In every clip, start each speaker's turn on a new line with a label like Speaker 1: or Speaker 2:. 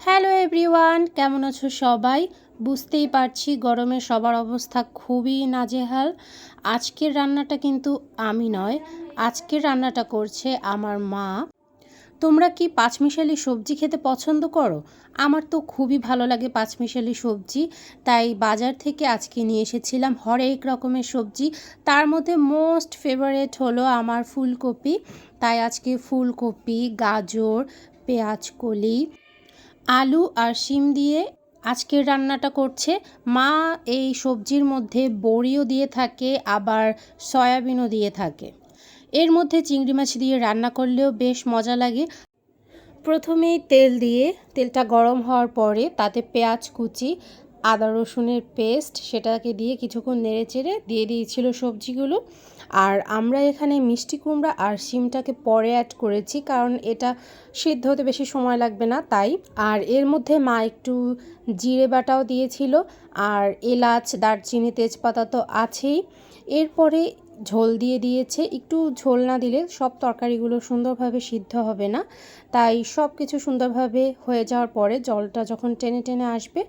Speaker 1: Hello everyone, কেমন আছো সবাই? বুঝতেই পারছি গরমে সবার অবস্থা খুবই নাজেহাল। আজকের রান্নাটা কিন্তু আমি নয়, আজকের রান্নাটা করছে আমার মা। তোমরা কি পাঁচমিশালি সবজি খেতে পছন্দ করো? আমার তো খুবই ভালো লাগে পাঁচমিশালি সবজি, তাই বাজার থেকে আজকে নিয়ে এসেছিলাম হরেক রকমের সবজি। তার মধ্যে মোস্ট ফেভারেট হলো আমার ফুলকপি, তাই আজকে ফুলকপি, গাজর পেঁয়াজ কলি আলু আর শিম দিয়ে আজকের রান্নাটা করছে। মা এই সবজির মধ্যে বড়িও দিয়ে থাকে, আবার সয়াবিনও দিয়ে থাকে। এর মধ্যে চিংড়ি মাছ দিয়ে রান্না করলেও বেশ মজা লাগে। প্রথমেই তেল দিয়ে, তেলটা গরম হওয়ার পরে তাতে পেঁয়াজ কুচি আদা রসুনের পেস্ট সেটাকে দিয়ে কিছুক্ষণ নেড়ে চেড়ে দিয়ে দিয়েছিল সবজিগুলো। আর আমরা এখানে মিষ্টি কুমড়া আর শিমটাকে পরে অ্যাড করেছি কারণ এটা সিদ্ধ হতে বেশি সময় লাগবে না তাই। আর এর মধ্যে মা একটু জিরে বাটাও দিয়েছিল আর এলাচ, দারচিনি, তেজপাতা তো আছেই। এরপরে ঝোল দিয়ে দিয়েছে। একটু ঝোল না দিলে সব তরকারিগুলো সুন্দরভাবে সিদ্ধ হবে না। তাই সব কিছু সুন্দরভাবে হয়ে যাওয়ার পরে জলটা যখন টেনে টেনে আসবে,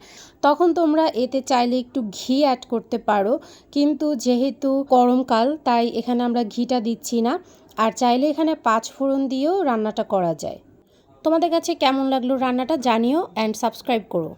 Speaker 1: তখন তোমরা এতে চাইলে একটু ঘি অ্যাড করতে পারো। কিন্তু যেহেতু গরমকাল তাই এখানে আমরা ঘিটা দিচ্ছি না। আর চাইলে এখানে পাঁচ ফোড়ন দিয়েও রান্নাটা করা যায়। তোমাদের কাছে কেমন লাগল রান্নাটা জানিও অ্যান্ড সাবস্ক্রাইব করো।